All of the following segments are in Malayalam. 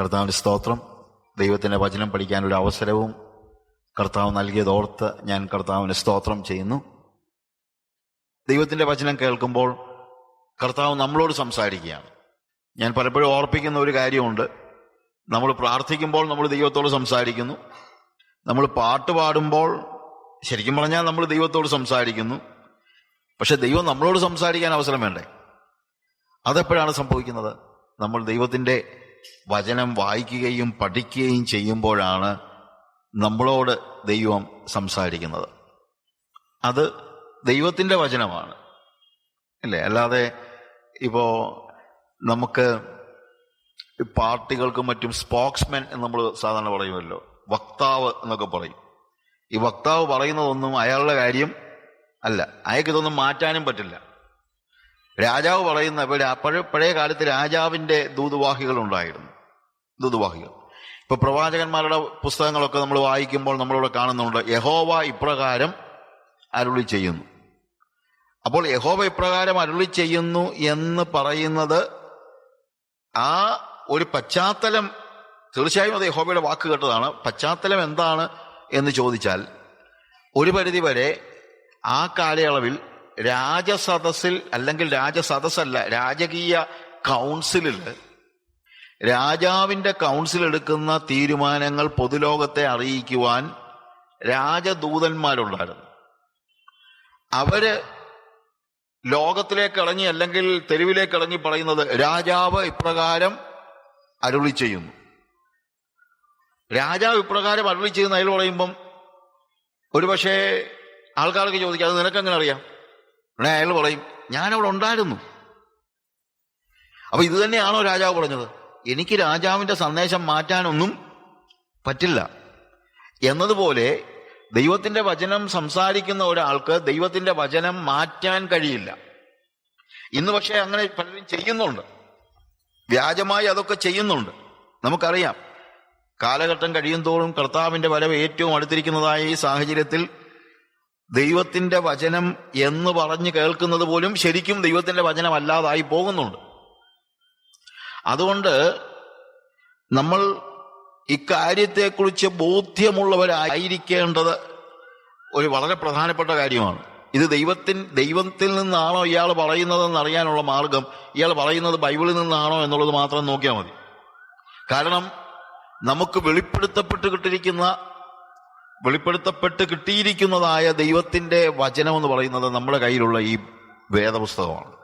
കർത്താവിന് സ്തോത്രം ദൈവത്തിന്റെ വചനം പഠിക്കാൻ ഒരു അവസരവും കർത്താവ് നൽകിയതോർത്ത് ഞാൻ കർത്താവിന് സ്തോത്രം ചെയ്യുന്നു. ദൈവത്തിന്റെ വചനം കേൾക്കുമ്പോൾ കർത്താവ് നമ്മളോട് സംസാരിക്കുകയാണ്. ഞാൻ പലപ്പോഴും ഓർപ്പിക്കുന്ന ഒരു കാര്യമുണ്ട്. നമ്മൾ പ്രാർത്ഥിക്കുമ്പോൾ നമ്മൾ ദൈവത്തോട് സംസാരിക്കുന്നു. നമ്മൾ പാട്ട് പാടുമ്പോൾ ശരിക്കും പറഞ്ഞാൽ നമ്മൾ ദൈവത്തോട് സംസാരിക്കുന്നു. പക്ഷെ ദൈവം നമ്മളോട് സംസാരിക്കാൻ അവസരം വേണ്ടേ? അതെപ്പോഴാണ് സംഭവിക്കുന്നത്? നമ്മൾ ദൈവത്തിന്റെ വചനം വായിക്കുകയും പഠിക്കുകയും ചെയ്യുമ്പോഴാണ് നമ്മളോട് ദൈവം സംസാരിക്കുന്നത്. അത് ദൈവത്തിന്റെ വചനമാണ്. അല്ലേ? അല്ലാതെ ഇപ്പോൾ നമുക്ക് പാർട്ടികൾക്കും മറ്റും സ്പോക്സ്മാൻ എന്ന് നമ്മൾ സാധാരണ പറയുമല്ലോ. വക്താവ് എന്നൊക്കെ പറയും. ഈ വക്താവ് പറയുന്നതൊന്നും അയാളുടെ കാര്യം അല്ല. അയാൾക്ക് ഇതൊന്നും മാറ്റാനും പറ്റില്ല. രാജാവ് പറയുന്ന പഴയ പഴയ കാലത്ത് രാജാവിന്റെ ദൂതുവാഹികൾ ഉണ്ടായിരുന്നു ദൂതുവാഹികൾ. ഇപ്പൊ പ്രവാചകന്മാരുടെ പുസ്തകങ്ങളൊക്കെ നമ്മൾ വായിക്കുമ്പോൾ നമ്മളിവിടെ കാണുന്നുണ്ട് യഹോവ ഇപ്രകാരം അരുളി ചെയ്യുന്നു. അപ്പോൾ യഹോവ ഇപ്രകാരം അരുളി ചെയ്യുന്നു എന്ന് പറയുന്നത് ആ ഒരു പശ്ചാത്തലം തീർച്ചയായും അത് യഹോബയുടെ വാക്ക് കേട്ടതാണ്. പശ്ചാത്തലം എന്താണ് എന്ന് ചോദിച്ചാൽ ഒരു പരിധിവരെ ആ കാലയളവിൽ രാജസദസ്സിൽ അല്ലെങ്കിൽ രാജസദസ്സല്ല രാജകീയ കൗൺസിലിൽ രാജാവിന്റെ കൗൺസിൽ എടുക്കുന്ന തീരുമാനങ്ങൾ പൊതുലോകത്തെ അറിയിക്കുവാൻ രാജദൂതന്മാരുണ്ടായിരുന്നു. അവർ ലോകത്തിലേക്ക് ഇറങ്ങി അല്ലെങ്കിൽ തെരുവിലേക്ക് ഇറങ്ങി പറയുന്നത് രാജാവ് ഇപ്രകാരം അരുളി ചെയ്യുന്നു. രാജാവ് ഇപ്രകാരം അരുളി ചെയ്യുന്ന അയാൾ പറയുമ്പം ഒരുപക്ഷെ ആൾക്കാർക്ക് ചോദിക്കാം അത് നിനക്കെങ്ങനെ അറിയാം? ഉടനെ അയാൾ പറയും ഞാനവിടെ ഉണ്ടായിരുന്നു. അപ്പൊ ഇത് തന്നെയാണോ രാജാവ് പറഞ്ഞത്? എനിക്ക് രാജാവിന്റെ സന്ദേശം മാറ്റാനൊന്നും പറ്റില്ല. എന്നതുപോലെ ദൈവത്തിന്റെ വചനം സംസാരിക്കുന്ന ഒരാൾക്ക് ദൈവത്തിന്റെ വചനം മാറ്റാൻ കഴിയില്ല. ഇന്ന് പക്ഷേ അങ്ങനെ പലരും ചെയ്യുന്നുണ്ട്. വ്യാജമായി അതൊക്കെ ചെയ്യുന്നുണ്ട്. നമുക്കറിയാം. കാലഘട്ടം കഴിയും തോറും കർത്താവിന്റെ വരവ് ഏറ്റവും അടുത്തിരിക്കുന്നതായ ഈ സാഹചര്യത്തിൽ ദൈവത്തിന്റെ വചനം എന്ന് പറഞ്ഞ് കേൾക്കുന്നത് പോലും ശരിക്കും ദൈവത്തിന്റെ വചനം അല്ലാതായി പോകുന്നുണ്ട്. അതുകൊണ്ട് നമ്മൾ ഇക്കാര്യത്തെക്കുറിച്ച് ബോധ്യമുള്ളവരായിരിക്കേണ്ടത് ഒരു വളരെ പ്രധാനപ്പെട്ട കാര്യമാണ്. ഇത് ദൈവത്തിൻ ദൈവത്തിൽ നിന്നാണോ ഇയാൾ പറയുന്നതെന്ന് അറിയാനുള്ള മാർഗം ഇയാൾ പറയുന്നത് ബൈബിളിൽ നിന്നാണോ എന്നുള്ളത് മാത്രം നോക്കിയാൽ മതി. കാരണം നമുക്ക് വെളിപ്പെടുത്തപ്പെട്ട് കിട്ടിയിരിക്കുന്ന വെളിപ്പെടുത്തപ്പെട്ട് കിട്ടിയിരിക്കുന്നതായ ദൈവത്തിന്റെ വചനം എന്ന് പറയുന്നത് നമ്മുടെ കയ്യിലുള്ള ഈ വേദപുസ്തകമാണ്.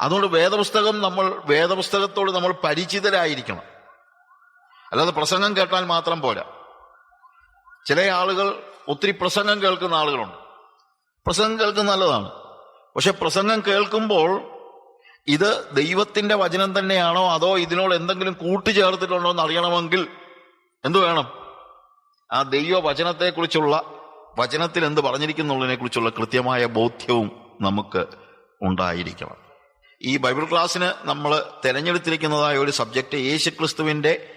അതുകൊണ്ട് വേദപുസ്തകം നമ്മൾ വേദപുസ്തകത്തോട് നമ്മൾ പരിചിതരായിരിക്കണം. അല്ലാതെ പ്രസംഗം കേട്ടാൽ മാത്രം പോരാ. ചില ആളുകൾ ഒത്തിരി പ്രസംഗം കേൾക്കുന്ന ആളുകളുണ്ട്. പ്രസംഗം കേൾക്കുന്ന നല്ലതാണ്. പക്ഷെ പ്രസംഗം കേൾക്കുമ്പോൾ ഇത് ദൈവത്തിന്റെ വചനം തന്നെയാണോ അതോ ഇതിനോട് എന്തെങ്കിലും കൂട്ടിച്ചേർത്തിട്ടുണ്ടോ എന്ന് അറിയണമെങ്കിൽ എന്തു വേണം? ആ ദൈവവചനത്തെക്കുറിച്ചുള്ള വചനത്തിൽ എന്ത് പറഞ്ഞിരിക്കുന്നുള്ളതിനെ കുറിച്ചുള്ള കൃത്യമായ ബോധ്യവും നമുക്ക് ഉണ്ടായിരിക്കണം. ഈ ബൈബിൾ ക്ലാസ്സിന് നമ്മൾ തിരഞ്ഞെടുത്തിരിക്കുന്നതായ ഒരു സബ്ജക്റ്റ് യേശുക്രിസ്തുവിന്റെ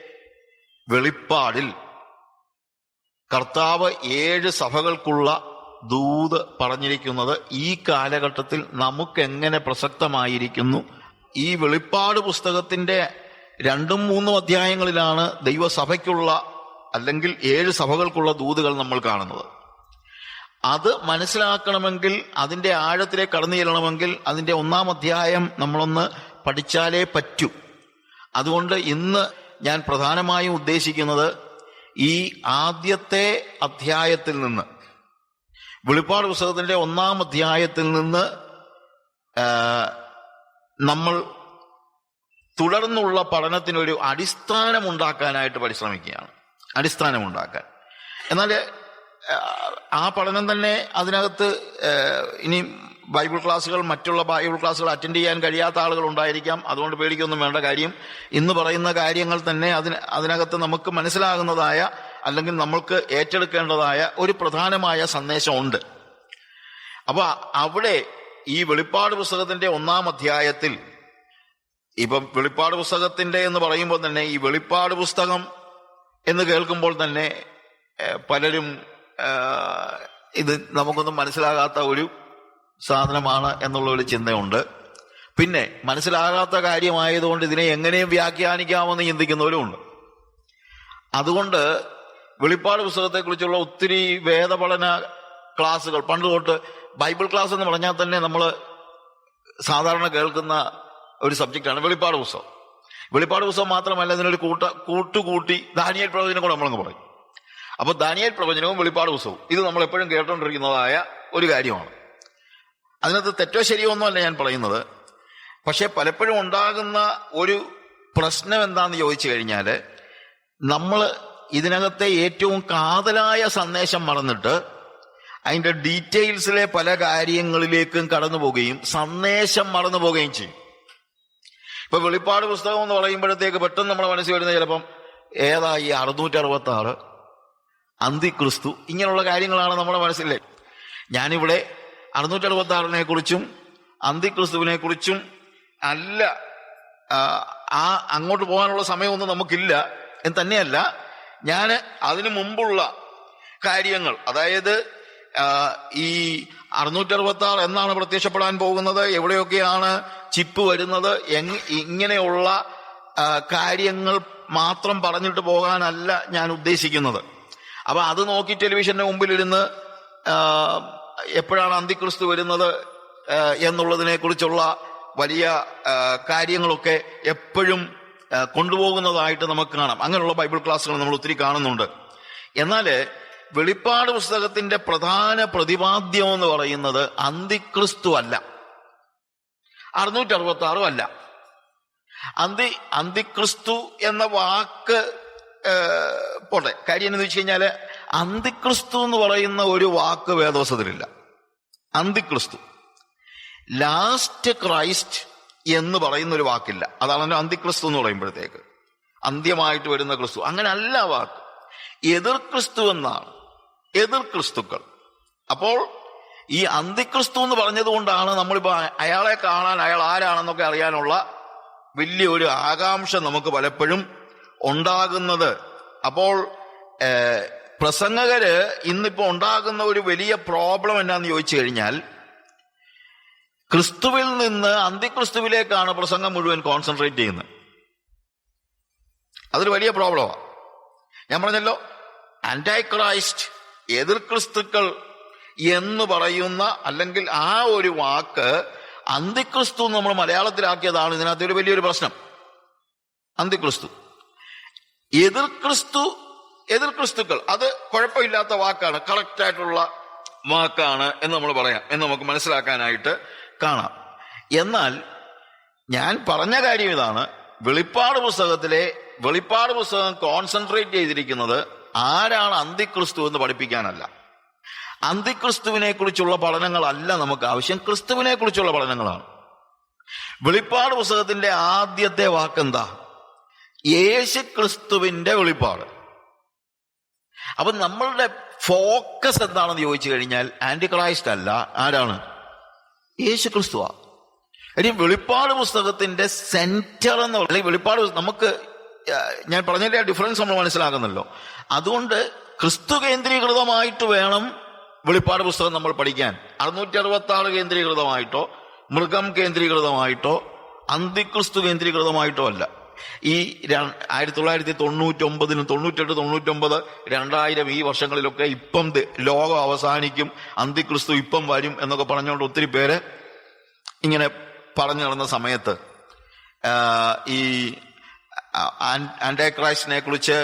വെളിപ്പാടിൽ കർത്താവ് ഏഴ് സഭകൾക്കുള്ള ദൂത് പറഞ്ഞിരിക്കുന്നത് ഈ കാലഘട്ടത്തിൽ നമുക്ക് എങ്ങനെ പ്രസക്തമായിരിക്കുന്നു? ഈ വെളിപ്പാട് പുസ്തകത്തിന്റെ രണ്ടും മൂന്നും അധ്യായങ്ങളിലാണ് ദൈവസഭയ്ക്കുള്ള അല്ലെങ്കിൽ ഏഴ് സഭകൾക്കുള്ള ദൂതുകൾ നമ്മൾ കാണുന്നത്. അത് മനസ്സിലാക്കണമെങ്കിൽ അതിന്റെ ആഴത്തിലേക്ക് കടന്നു ചെല്ലണമെങ്കിൽ അതിന്റെ ഒന്നാം അധ്യായം നമ്മളൊന്ന് പഠിച്ചാലേ പറ്റൂ. അതുകൊണ്ട് ഇന്ന് ഞാൻ പ്രധാനമായും ഉദ്ദേശിക്കുന്നത് ഈ ആദ്യത്തെ അധ്യായത്തിൽ നിന്ന് വെളിപ്പാട് പുസ്തകത്തിന്റെ ഒന്നാം അധ്യായത്തിൽ നിന്ന് നമ്മൾ തുടർന്നുള്ള പഠനത്തിനൊരു അടിസ്ഥാനമുണ്ടാക്കാനായിട്ട് പരിശ്രമിക്കുകയാണ്. അടിസ്ഥാനമുണ്ടാക്കാൻ. എന്നാൽ ആ, പഠനം തന്നെ അതിനകത്ത് ഇനി ബൈബിൾ ക്ലാസ്സുകൾ മറ്റുള്ള ബൈബിൾ ക്ലാസ്സുകൾ അറ്റൻഡ് ചെയ്യാൻ കഴിയാത്ത ആളുകൾ ഉണ്ടായിരിക്കാം. അതുകൊണ്ട് പേടിക്കൊന്നും വേണ്ട കാര്യം. ഇന്ന് പറയുന്ന കാര്യങ്ങൾ തന്നെ അതിന് അതിനകത്ത് നമുക്ക് മനസ്സിലാകുന്നതായ അല്ലെങ്കിൽ നമ്മൾക്ക് ഏറ്റെടുക്കേണ്ടതായ ഒരു പ്രധാനമായ സന്ദേശമുണ്ട് അപ്പോൾ അവിടെ ഈ വെളിപ്പാട് പുസ്തകത്തിന്റെ ഒന്നാം അധ്യായത്തിൽ ഇപ്പം വെളിപ്പാട് പുസ്തകത്തിന്റെ എന്ന് പറയുമ്പോൾ തന്നെ ഈ വെളിപ്പാട് പുസ്തകം എന്ന് കേൾക്കുമ്പോൾ തന്നെ പലരും ഇത് നമുക്കൊന്നും മനസ്സിലാകാത്ത ഒരു സാധനമാണ് എന്നുള്ള ഒരു ചിന്തയുണ്ട്. പിന്നെ മനസ്സിലാകാത്ത കാര്യമായതുകൊണ്ട് ഇതിനെ എങ്ങനെയും വ്യാഖ്യാനിക്കാമെന്ന് ചിന്തിക്കുന്നവരുമുണ്ട്. അതുകൊണ്ട് വെളിപ്പാട് പുസ്തകത്തെക്കുറിച്ചുള്ള ഒത്തിരി വേദപഠന ക്ലാസ്സുകൾ പണ്ട് തൊട്ട് ബൈബിൾ ക്ലാസ് എന്ന് പറഞ്ഞാൽ തന്നെ നമ്മൾ സാധാരണ കേൾക്കുന്ന ഒരു സബ്ജക്റ്റാണ് വെളിപ്പാട് പുസ്തകം. വെളിപ്പാട് പുസ്തകം മാത്രമല്ല ഇതിനൊരു കൂട്ട കൂട്ടുകൂട്ടി ദാനിയൽ പ്രവചനം കൂടെ നമ്മളങ്ങ് പറയും. അപ്പൊ ദാനിയൽ പ്രവചനവും വെളിപ്പാട് പുസ്തകവും. ഇത് നമ്മൾ എപ്പോഴും കേട്ടുകൊണ്ടിരിക്കുന്നതായ ഒരു കാര്യമാണ്. അതിനകത്ത് തെറ്റോ ശരിയോ ഒന്നുമല്ല ഞാൻ പറയുന്നത്. പക്ഷേ പലപ്പോഴും ഉണ്ടാകുന്ന ഒരു പ്രശ്നം എന്താണെന്ന് ചോദിച്ചു കഴിഞ്ഞാൽ നമ്മൾ ഇതിനകത്തെ ഏറ്റവും കാതലായ സന്ദേശം മറന്നിട്ട് അതിന്റെ ഡീറ്റെയിൽസിലെ പല കാര്യങ്ങളിലേക്കും കടന്നു പോവുകയും സന്ദേശം മറന്നു പോവുകയും ചെയ്യും. ഇപ്പൊ വെളിപ്പാട് പുസ്തകം എന്ന് പറയുമ്പോഴത്തേക്ക് പെട്ടെന്ന് നമ്മുടെ മനസ്സിൽ വരുന്ന ചിലപ്പം ഏതാ ഈ അറുന്നൂറ്റി അറുപത്തി ആറ് അന്തിക്രിസ്തു. ഇങ്ങനെയുള്ള കാര്യങ്ങളാണ് നമ്മുടെ മനസ്സിലെ ഞാനിവിടെ അറുന്നൂറ്റി അറുപത്തി ആറിനെ കുറിച്ചും അന്തിക്രിസ്തുവിനെ കുറിച്ചും അല്ല ആ അങ്ങോട്ട് പോകാനുള്ള സമയമൊന്നും നമുക്കില്ല. എന്ന് തന്നെയല്ല ഞാൻ അതിനു മുമ്പുള്ള കാര്യങ്ങൾ അതായത് ഈ അറുന്നൂറ്റി അറുപത്തി ആറ് എന്നാണ് പ്രത്യക്ഷപ്പെടാൻ പോകുന്നത്. എവിടെയൊക്കെയാണ് ചിപ്പ് വരുന്നത്? ഇങ്ങനെയുള്ള കാര്യങ്ങൾ മാത്രം പറഞ്ഞിട്ട് പോകാനല്ല ഞാൻ ഉദ്ദേശിക്കുന്നത്. അപ്പൊ അത് നോക്കി ടെലിവിഷന്റെ മുമ്പിലിരുന്ന് എപ്പോഴാണ് അന്തിക്രിസ്തു വരുന്നത് എന്നുള്ളതിനെ കുറിച്ചുള്ള വലിയ കാര്യങ്ങളൊക്കെ എപ്പോഴും കൊണ്ടുപോകുന്നതായിട്ട് നമുക്ക് കാണാം. അങ്ങനെയുള്ള ബൈബിൾ ക്ലാസ്സുകൾ നമ്മൾ ഒത്തിരി കാണുന്നുണ്ട്. എന്നാൽ വെളിപ്പാട് പുസ്തകത്തിന്റെ പ്രധാന പ്രതിപാദ്യം എന്ന് പറയുന്നത് അന്തിക്രിസ്തു അല്ല. അറുന്നൂറ്റി അറുപത്തി ആറും അല്ല. അന്തി അന്തിക്രിസ്തു എന്ന വാക്ക് പോട്ടെ. കാര്യം എന്ന് വെച്ച് കഴിഞ്ഞാൽ അന്തിക്രിസ്തു എന്ന് പറയുന്ന ഒരു വാക്ക് വേദവസത്തിലില്ല അന്തിക്രിസ്തു. ലാസ്റ്റ് ക്രൈസ്റ്റ് എന്ന് പറയുന്ന ഒരു വാക്കില്ല. അതാണ് അന്തിക്രിസ്തു എന്ന് പറയുമ്പോഴത്തേക്ക്. അന്ത്യമായിട്ട് വരുന്ന ക്രിസ്തു. അങ്ങനെ അല്ല വാക്ക്. എതിർ ക്രിസ്തു എന്നാണ്. എതിർ ക്രിസ്തുക്കൾ. അപ്പോൾ ഈ അന്തിക്രിസ്തു എന്ന് പറഞ്ഞതുകൊണ്ടാണ് നമ്മളിപ്പോ അയാളെ കാണാൻ അയാൾ ആരാണെന്നൊക്കെ അറിയാനുള്ള വലിയൊരു ആകാംക്ഷ നമുക്ക് പലപ്പോഴും ഉണ്ടാകുന്നത്. അപ്പോൾ പ്രസംഗകര് ഇന്നിപ്പോ ഉണ്ടാകുന്ന ഒരു വലിയ പ്രോബ്ലം എന്നാന്ന് ചോദിച്ചു കഴിഞ്ഞാൽ ക്രിസ്തുവിൽ നിന്ന് അന്തിക്രിസ്തുവിലേക്കാണ് പ്രസംഗം മുഴുവൻ കോൺസെൻട്രേറ്റ് ചെയ്യുന്നത്. അതൊരു വലിയ പ്രോബ്ലമാണ് ഞാൻ പറഞ്ഞല്ലോ ആന്റൈ ക്രൈസ്റ്റ് എതിർ ക്രിസ്തുക്കൾ എന്ന് പറയുന്ന അല്ലെങ്കിൽ ആ ഒരു വാക്ക് അന്തിക്രിസ്തു നമ്മൾ മലയാളത്തിലാക്കിയതാണ് ഇതിനകത്ത് ഒരു വലിയൊരു പ്രശ്നം. അന്തിക്രിസ്തു. എതിർ ക്രിസ്തു എതിർ ക്രിസ്തുക്കൾ അത് കുഴപ്പമില്ലാത്ത വാക്കാണ് കറക്റ്റ് ആയിട്ടുള്ള വാക്കാണ് എന്ന് നമ്മൾ പറയാം എന്ന് നമുക്ക് മനസ്സിലാക്കാനായിട്ട് കാണാം. എന്നാൽ ഞാൻ പറഞ്ഞ കാര്യം ഇതാണ് വെളിപ്പാട് പുസ്തകത്തിലെ വെളിപ്പാട് പുസ്തകം കോൺസെൻട്രേറ്റ് ചെയ്തിരിക്കുന്നത് ആരാണ് അന്തിക്രിസ്തു എന്ന് പഠിപ്പിക്കാനല്ല. അന്തിക്രിസ്തുവിനെ കുറിച്ചുള്ള പഠനങ്ങളല്ല നമുക്ക് ആവശ്യം. ക്രിസ്തുവിനെ കുറിച്ചുള്ള പഠനങ്ങളാണ്. വെളിപ്പാട് പുസ്തകത്തിന്റെ ആദ്യത്തെ വാക്കെന്താ? യേശു ക്രിസ്തുവിന്റെ വെളിപ്പാട്. അപ്പൊ നമ്മളുടെ ഫോക്കസ് എന്താണെന്ന് ചോദിച്ചു കഴിഞ്ഞാൽ ആന്റി ക്രൈസ്റ്റ് അല്ല. ആരാണ്? യേശു ക്രിസ്തുവാ ഇനി വെളിപ്പാട് പുസ്തകത്തിന്റെ സെന്റർ എന്ന് പറയുന്നത് വെളിപ്പാട് നമുക്ക് ഞാൻ പറഞ്ഞതിന്റെ ആ ഡിഫറൻസ് നമ്മൾ മനസ്സിലാക്കുന്നല്ലോ. അതുകൊണ്ട് ക്രിസ്തു കേന്ദ്രീകൃതമായിട്ട് വേണം വെളിപ്പാട് പുസ്തകം നമ്മൾ പഠിക്കാൻ. അറുന്നൂറ്റി അറുപത്തി ആറ് കേന്ദ്രീകൃതമായിട്ടോ മൃഗം കേന്ദ്രീകൃതമായിട്ടോ അന്തിക്രിസ്തു കേന്ദ്രീകൃതമായിട്ടോ അല്ല. ഈ ആയിരത്തി തൊള്ളായിരത്തി തൊണ്ണൂറ്റി ഒമ്പതിനും തൊണ്ണൂറ്റെട്ട് തൊണ്ണൂറ്റൊമ്പത് രണ്ടായിരം ഈ വർഷങ്ങളിലൊക്കെ ഇപ്പം ലോകം അവസാനിക്കും അന്തിക്രിസ്തു ഇപ്പം വരും എന്നൊക്കെ പറഞ്ഞുകൊണ്ട് ഒത്തിരി പേര് ഇങ്ങനെ പറഞ്ഞു നടന്ന സമയത്ത് ഈ ആന്റൈ കുറിച്ച്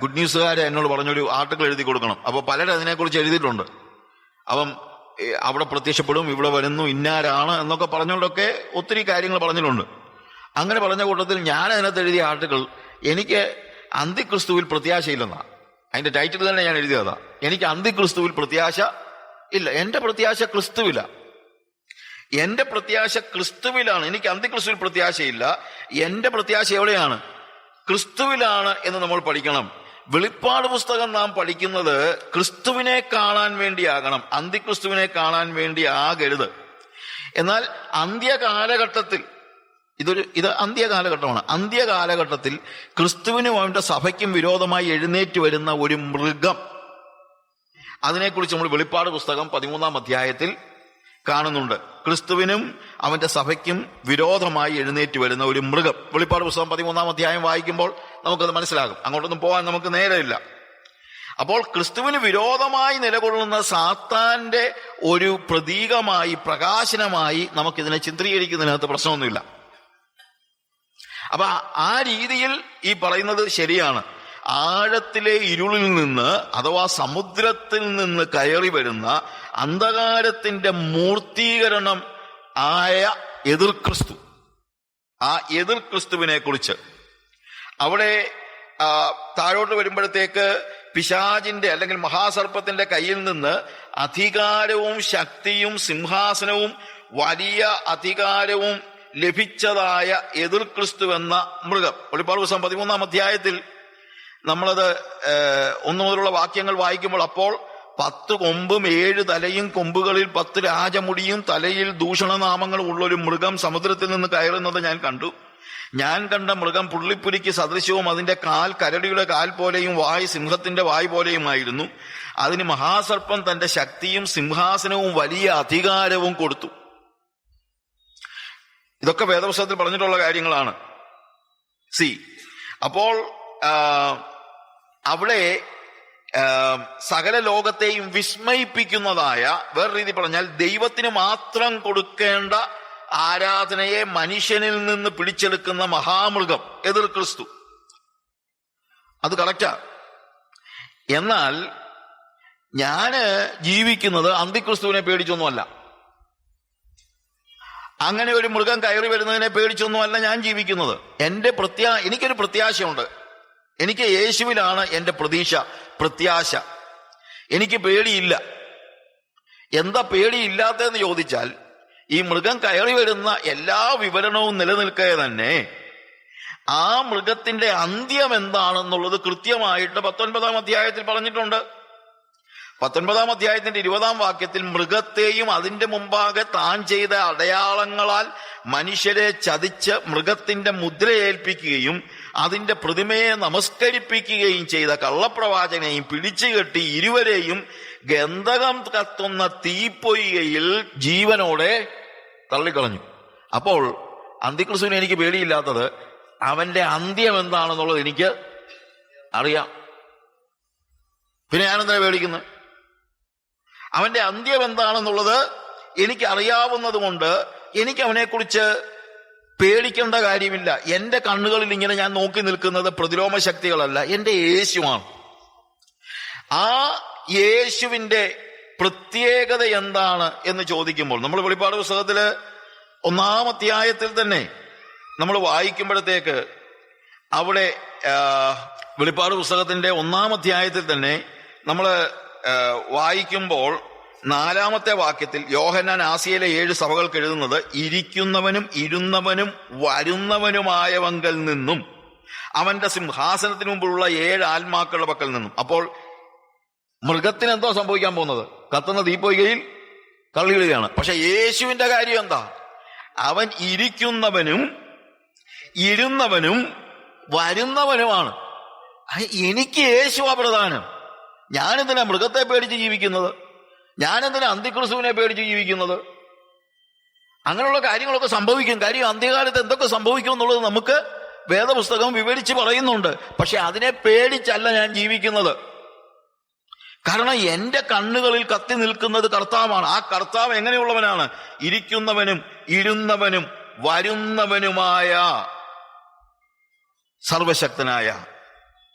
ഗുഡ് ന്യൂസുകാർ എന്നോട് പറഞ്ഞൊരു ആർട്ടിക്കിൾ എഴുതി കൊടുക്കണം. അപ്പോൾ പലരും അതിനെക്കുറിച്ച് എഴുതിയിട്ടുണ്ട്. അപ്പം അവിടെ പ്രത്യക്ഷപ്പെടും ഇവിടെ വരുന്നു ഇന്നാരാണ് എന്നൊക്കെ പറഞ്ഞുകൊണ്ടൊക്കെ ഒത്തിരി കാര്യങ്ങൾ പറഞ്ഞിട്ടുണ്ട്. അങ്ങനെ പറഞ്ഞ കൂട്ടത്തിൽ ഞാൻ അതിനകത്ത് എഴുതിയ ആർട്ടിക്കിൾ എനിക്ക് അന്തിക്രിസ്തുവിൽ പ്രത്യാശയില്ലെന്നാ. അതിന്റെ ടൈറ്റിൽ തന്നെ ഞാൻ എഴുതിയതാണ് എനിക്ക് അന്തിക്രിസ്തുവിൽ പ്രത്യാശ ഇല്ല. എന്റെ പ്രത്യാശ ക്രിസ്തുവില. എന്റെ പ്രത്യാശ ക്രിസ്തുവിലാണ്. എനിക്ക് അന്ത്യക്രിസ്തുവിൽ പ്രത്യാശയില്ല. എന്റെ പ്രത്യാശ എവിടെയാണ്? ക്രിസ്തുവിലാണ് എന്ന് നമ്മൾ പഠിക്കണം. വെളിപ്പാട് പുസ്തകം നാം പഠിക്കുന്നത് ക്രിസ്തുവിനെ കാണാൻ വേണ്ടിയാകണം. അന്തിക്രിസ്തുവിനെ കാണാൻ വേണ്ടി ആകരുത് എന്നാൽ അന്ത്യകാലഘട്ടത്തിൽ ഇതൊരു ഇത് അന്ത്യകാലഘട്ടമാണ് അന്ത്യകാലഘട്ടത്തിൽ ക്രിസ്തുവിനും അവന്റെ സഭയ്ക്കും വിരോധമായി എഴുന്നേറ്റ് വരുന്ന ഒരു മൃഗം. അതിനെക്കുറിച്ച് നമ്മൾ വെളിപ്പാട് പുസ്തകം പതിമൂന്നാം അധ്യായത്തിൽ കാണുന്നുണ്ട്. ക്രിസ്തുവിനും അവന്റെ സഭയ്ക്കും വിരോധമായി എഴുന്നേറ്റ് വരുന്ന ഒരു മൃഗം. വെളിപ്പാട് പുസ്തകം പതിമൂന്നാം അധ്യായം വായിക്കുമ്പോൾ നമുക്കത് മനസ്സിലാകും. അങ്ങോട്ടൊന്നും പോകാൻ നമുക്ക് നേരമില്ല. അപ്പോൾ ക്രിസ്തുവിന് വിരോധമായി നിലകൊള്ളുന്ന സാത്താന്റെ ഒരു പ്രതീകമായി പ്രകാശനമായി നമുക്കിതിനെ ചിത്രീകരിക്കുന്നതിനകത്ത് പ്രശ്നമൊന്നുമില്ല. അപ്പൊ ആ രീതിയിൽ ഈ പറയുന്നത് ശരിയാണ്. ആഴത്തിലെ ഇരുളിൽ നിന്ന് അഥവാ സമുദ്രത്തിൽ നിന്ന് കയറി വരുന്ന അന്ധകാരത്തിന്റെ മൂർത്തീകരണം ആയ എതിർ ക്രിസ്തു. ആ എതിർ ക്രിസ്തുവിനെ കുറിച്ച്. അവിടെ താഴോട്ട് വരുമ്പോഴത്തേക്ക് പിശാജിന്റെ അല്ലെങ്കിൽ മഹാസർപ്പത്തിന്റെ കയ്യിൽ നിന്ന് അധികാരവും ശക്തിയും സിംഹാസനവും വലിയ അധികാരവും ലഭിച്ചതായ എതിർ ക്രിസ്തു എന്ന മൃഗം. വെളിപ്പാട് ദിവസം പതിമൂന്നാം അധ്യായത്തിൽ നമ്മളത് ഒന്നു മുതലുള്ള വാക്യങ്ങൾ വായിക്കുമ്പോൾ അപ്പോൾ പത്ത് കൊമ്പും ഏഴ് തലയും കൊമ്പുകളിൽ പത്ത് രാജമുടിയും തലയിൽ ദൂഷണനാമങ്ങളും ഉള്ളൊരു മൃഗം സമുദ്രത്തിൽ നിന്ന് കയറുന്നത് ഞാൻ കണ്ടു. ഞാൻ കണ്ട മൃഗം പുള്ളിപ്പുലിക്ക് സദൃശവും അതിന്റെ കാൽ കരടിയുടെ കാൽ പോലെയും വായ് സിംഹത്തിന്റെ വായ് പോലെയുമായിരുന്നു. അതിന് മഹാസർപ്പം തന്റെ ശക്തിയും സിംഹാസനവും വലിയ അധികാരവും കൊടുത്തു. ഇതൊക്കെ വേദപുസ്തകത്തിൽ പറഞ്ഞിട്ടുള്ള കാര്യങ്ങളാണ്. സി അപ്പോൾ അവിടെ സകല ലോകത്തെയും വിസ്മയിപ്പിക്കുന്നതായ വേറെ രീതി പറഞ്ഞാൽ ദൈവത്തിന് മാത്രം കൊടുക്കേണ്ട ആരാധനയെ മനുഷ്യനിൽ നിന്ന് പിടിച്ചെടുക്കുന്ന മഹാമൃഗം എതിർ ക്രിസ്തു. അത് കറക്റ്റാ എന്നാൽ ഞാൻ ജീവിക്കുന്നത് അന്തിക്രിസ്തുവിനെ പേടിച്ചൊന്നുമല്ല. അങ്ങനെ ഒരു മൃഗം കയറി വരുന്നതിനെ പേടിച്ചൊന്നുമല്ല ഞാൻ ജീവിക്കുന്നത്. എന്റെ പ്രത്യാ എനിക്കൊരു പ്രത്യാശയുണ്ട്. എനിക്ക് യേശുവിലാണ് എന്റെ പ്രതീക്ഷ പ്രത്യാശ. എനിക്ക് പേടിയില്ല. എന്താ പേടിയില്ലാത്തതെന്ന് ചോദിച്ചാൽ ഈ മൃഗം കയറി വരുന്ന എല്ലാ വിവരണവും നിലനിൽക്കേ തന്നെ ആ മൃഗത്തിന്റെ അന്ത്യം എന്താണെന്നുള്ളത് കൃത്യമായിട്ട് പത്തൊൻപതാം അധ്യായത്തിൽ പറഞ്ഞിട്ടുണ്ട്. പത്തൊൻപതാം അധ്യായത്തിന്റെ ഇരുപതാം വാക്യത്തിൽ മൃഗത്തെയും അതിന്റെ മുമ്പാകെ താൻ ചെയ്ത അടയാളങ്ങളാൽ മനുഷ്യരെ ചതിച്ച് മൃഗത്തിന്റെ മുദ്രയേൽപ്പിക്കുകയും അതിന്റെ പ്രതിമയെ നമസ്കരിപ്പിക്കുകയും ചെയ്ത കള്ളപ്രവാചകനെയും പിടിച്ചുകെട്ടി ഇരുവരെയും ഗന്ധകം കത്തുന്ന തീപ്പൊയ്കയിൽ ജീവനോടെ തള്ളിക്കളഞ്ഞു. അപ്പോൾ അന്തിക്രിസുവിന് എനിക്ക് പേടിയില്ലാത്തത് അവന്റെ അന്ത്യം എന്താണെന്നുള്ളത് എനിക്ക് അറിയാം. പിന്നെ ഞാനെന്തിനാ പേടിക്കുന്നത് അവന്റെ അന്ത്യം എന്താണെന്നുള്ളത് എനിക്ക് അറിയാവുന്നത് കൊണ്ട് എനിക്ക് അവനെക്കുറിച്ച് പേടിക്കേണ്ട കാര്യമില്ല. എന്റെ കണ്ണുകളിൽ ഇങ്ങനെ ഞാൻ നോക്കി നിൽക്കുന്നത് പ്രതിലോമ ശക്തികളല്ല എന്റെ യേശുവാണ്. ആ യേശുവിന്റെ പ്രത്യേകത എന്താണ് എന്ന് ചോദിക്കുമ്പോൾ നമ്മൾ വെളിപ്പാട് പുസ്തകത്തിൽ ഒന്നാം അധ്യായത്തിൽ തന്നെ നമ്മൾ വായിക്കുമ്പോഴത്തേക്ക് അവിടെ വെളിപ്പാട് പുസ്തകത്തിന്റെ ഒന്നാം അധ്യായത്തിൽ തന്നെ നമ്മൾ വായിക്കുമ്പോൾ നാലാമത്തെ വാക്യത്തിൽ യോഹന്നാൻ ആസിയയിലെ ഏഴ് സഭകൾക്ക് എഴുതുന്നത് ഇരിക്കുന്നവനും ഇരുന്നവനും വരുന്നവനുമായവങ്കൽ നിന്നും അവന്റെ സിംഹാസനത്തിന് മുമ്പിലുള്ള ഏഴ് ആത്മാക്കളുടെ പക്കൽ നിന്നും. അപ്പോൾ മൃഗത്തിന് എന്തോ സംഭവിക്കാൻ പോകുന്നത്? കത്തുന്ന തീപ്പൊയ്കയിൽ കള്ളികളിയാണ് പക്ഷെ യേശുവിന്റെ കാര്യം എന്താ? അവൻ ഇരിക്കുന്നവനും ഇരുന്നവനും വരുന്നവനുമാണ്. എനിക്ക് യേശുവാ പ്രധാനം. ഞാനെന്തിനാ മൃഗത്തെ പേടിച്ച് ജീവിക്കുന്നത്. ഞാനെന്തിനാ അന്തിക്രിസ്തുവിനെ പേടിച്ച് ജീവിക്കുന്നത്? അങ്ങനെയുള്ള കാര്യങ്ങളൊക്കെ സംഭവിക്കും. കാര്യം അന്ത്യകാലത്ത് എന്തൊക്കെ സംഭവിക്കും എന്നുള്ളത് നമുക്ക് വേദപുസ്തകം വിവരിച്ച് പറയുന്നുണ്ട്. പക്ഷെ അതിനെ പേടിച്ചല്ല ഞാൻ ജീവിക്കുന്നത്. കാരണം എന്റെ കണ്ണുകളിൽ കത്തി നിൽക്കുന്നത് കർത്താവാണ്. ആ കർത്താവ് എങ്ങനെയുള്ളവനാണ്? ഇരിക്കുന്നവനും ഇരുന്നവനും വരുന്നവനുമായ സർവശക്തനായ.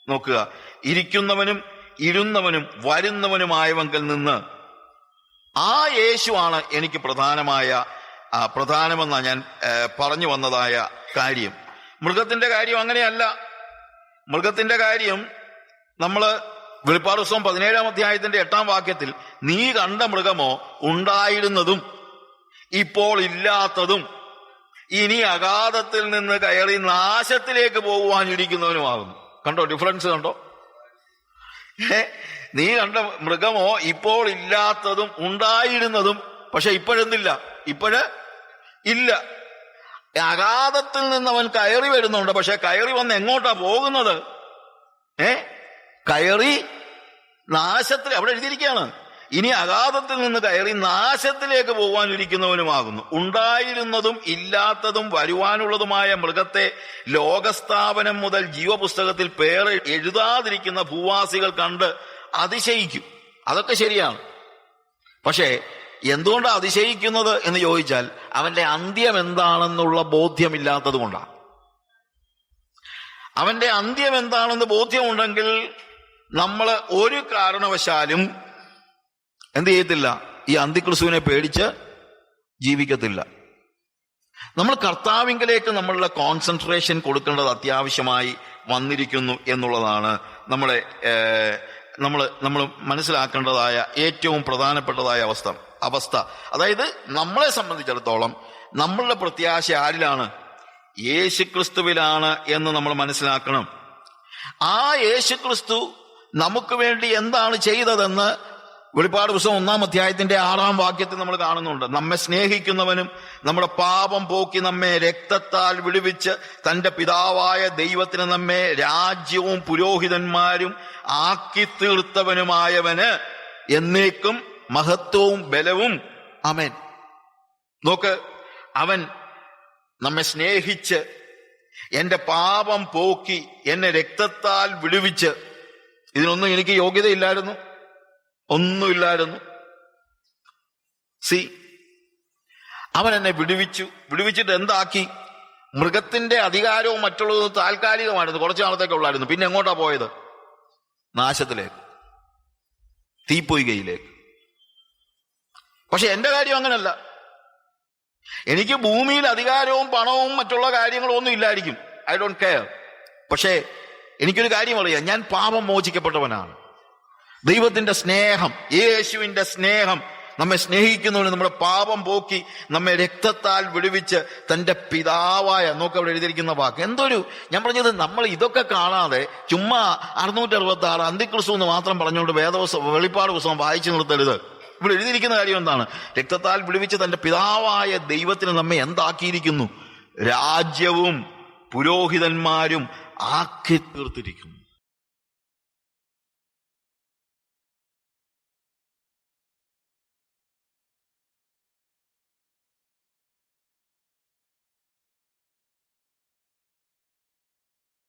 നോക്കുക. ഇരിക്കുന്നവനും ഇരുന്നവനും വരുന്നവനുമായവങ്കിൽ നിന്ന് ആ യേശുവാണ് എനിക്ക് പ്രധാനമായ പ്രധാനമെന്ന ഞാൻ പറഞ്ഞു വന്നതായ കാര്യം. മൃഗത്തിന്റെ കാര്യം അങ്ങനെയല്ല. മൃഗത്തിന്റെ കാര്യം നമ്മൾ വെളിപ്പാട് ദിവസം പതിനേഴാം അധ്യായത്തിന്റെ എട്ടാം വാക്യത്തിൽ നീ കണ്ട മൃഗമോ ഉണ്ടായിരുന്നതും ഇപ്പോൾ ഇല്ലാത്തതും ഇനി അഗാധത്തിൽ നിന്ന് കയറി നാശത്തിലേക്ക് പോകുവാനിരിക്കുന്നവനുമാകുന്നു. കണ്ടോ ഡിഫറൻസ് കണ്ടോ? നീ കണ്ട മൃഗമോ ഇപ്പോൾ ഇല്ലാത്തതും ഉണ്ടായിരുന്നതും പക്ഷെ ഇപ്പോഴെന്തില്ല ഇപ്പോഴ് ഇല്ല. അഗാധത്തിൽ നിന്ന് അവൻ കയറി വരുന്നുണ്ട് പക്ഷെ കയറി വന്ന് എങ്ങോട്ടാ പോകുന്നത്? ഏ കയറി നാശത്തിൽ അവിടെ എഴുതിയിരിക്കുകയാണ്. ഇനി അഗാധത്തിൽ നിന്ന് കയറി നാശത്തിലേക്ക് പോകാനിരിക്കുന്നവനുമാകുന്നു ഉണ്ടായിരുന്നതും ഇല്ലാത്തതും വരുവാനുള്ളതുമായ മൃഗത്തെ ലോകസ്ഥാപനം മുതൽ ജീവപുസ്തകത്തിൽ പേര് എഴുതാതിരിക്കുന്ന ഭൂവാസികൾ കണ്ട് അതിശയിക്കും. അതൊക്കെ ശരിയാണ്. പക്ഷേ എന്തുകൊണ്ടാണ് അതിശയിക്കുന്നത് എന്ന് ചോദിച്ചാൽ അവന്റെ അന്ത്യം എന്താണെന്നുള്ള ബോധ്യമില്ലാത്തത് കൊണ്ടാണ് അവന്റെ അന്ത്യം എന്താണെന്ന് ബോധ്യമുണ്ടെങ്കിൽ നമ്മൾ ഒരു കാരണവശാലും എന്ത് ചെയ്യത്തില്ല? ഈ അന്തിക്രിസുവിനെ പേടിച്ച് ജീവിക്കത്തില്ല. നമ്മൾ കർത്താവിങ്കിലേക്ക് നമ്മളുടെ കോൺസെൻട്രേഷൻ കൊടുക്കേണ്ടത് അത്യാവശ്യമായി വന്നിരിക്കുന്നു എന്നുള്ളതാണ് നമ്മളെ നമ്മൾ നമ്മൾ മനസ്സിലാക്കേണ്ടതായ ഏറ്റവും പ്രധാനപ്പെട്ടതായ അവസ്ഥ അവസ്ഥ. അതായത് നമ്മളെ സംബന്ധിച്ചിടത്തോളം നമ്മളുടെ പ്രത്യാശ ആരിലാണ്? യേശുക്രിസ്തുവിലാണ് എന്ന് നമ്മൾ മനസ്സിലാക്കണം. ആ യേശുക്രിസ്തു നമുക്ക് വേണ്ടി എന്താണ് ചെയ്തതെന്ന് വെളിപ്പാട് പുസ്തകം ഒന്നാം അധ്യായത്തിന്റെ ആറാം വാക്യത്തിൽ നമ്മൾ കാണുന്നുണ്ട്. നമ്മെ സ്നേഹിക്കുന്നവനും നമ്മുടെ പാപം പോക്കി നമ്മെ രക്തത്താൽ വിടുവിച്ച് തന്റെ പിതാവായ ദൈവത്തിന് നമ്മെ രാജ്യവും പുരോഹിതന്മാരും ആക്കി തീർത്തവനുമായവന് എന്നേക്കും മഹത്വവും ബലവും. അവൻ നോക്ക് അവൻ നമ്മെ സ്നേഹിച്ച് എന്റെ പാപം പോക്കി എന്നെ രക്തത്താൽ വിടുവിച്ച്. ഇതിനൊന്നും എനിക്ക് യോഗ്യതയില്ലായിരുന്നു. ഒന്നുമില്ലായിരുന്നു. സി അവൻ എന്നെ വിടുവിച്ചു. വിടുവിച്ചിട്ട് എന്താക്കി? മൃഗത്തിന്റെ അധികാരവും മറ്റുള്ളതും താൽക്കാലികമായിരുന്നു കുറച്ചു നാളത്തേക്ക് ഉള്ളായിരുന്നു. പിന്നെ എങ്ങോട്ടാ പോയത്? നാശത്തിലേക്ക്. തീപ്പൊയ്കയിലേക്ക്. പക്ഷെ എന്റെ കാര്യം അങ്ങനല്ല. എനിക്ക് ഭൂമിയിൽ അധികാരവും പണവും മറ്റുള്ള കാര്യങ്ങളും ഒന്നും ഇല്ലായിരിക്കും. I don't care. പക്ഷേ എനിക്കൊരു കാര്യം അറിയാം. ഞാൻ പാപം മോചിക്കപ്പെട്ടവനാണ്. ദൈവത്തിന്റെ സ്നേഹം യേശുവിന്റെ സ്നേഹം നമ്മെ സ്നേഹിക്കുന്നവന് നമ്മുടെ പാപം പോക്കി നമ്മെ രക്തത്താൽ വിടുവിച്ച് തന്റെ പിതാവായ നോക്ക് അവിടെ എഴുതിയിരിക്കുന്ന വാക്ക്. എന്തൊരു ഞാൻ പറഞ്ഞത് നമ്മൾ ഇതൊക്കെ കാണാതെ ചുമ്മാ അറുന്നൂറ്റി അറുപത്തി ആറ് അന്തിക്രിസ്തു എന്ന് മാത്രം പറഞ്ഞുകൊണ്ട് വേദവസം വെളിപ്പാട് പുസ്തകം വായിച്ചു നിർത്തരുത്. ഇവിടെ എഴുതിയിരിക്കുന്ന കാര്യം എന്താണ്? രക്തത്താൽ വിടുവിച്ച് തന്റെ പിതാവായ ദൈവത്തിന് നമ്മെ എന്താക്കിയിരിക്കുന്നു? രാജ്യവും പുരോഹിതന്മാരും ആക്കി തീർത്തിരിക്കുന്നു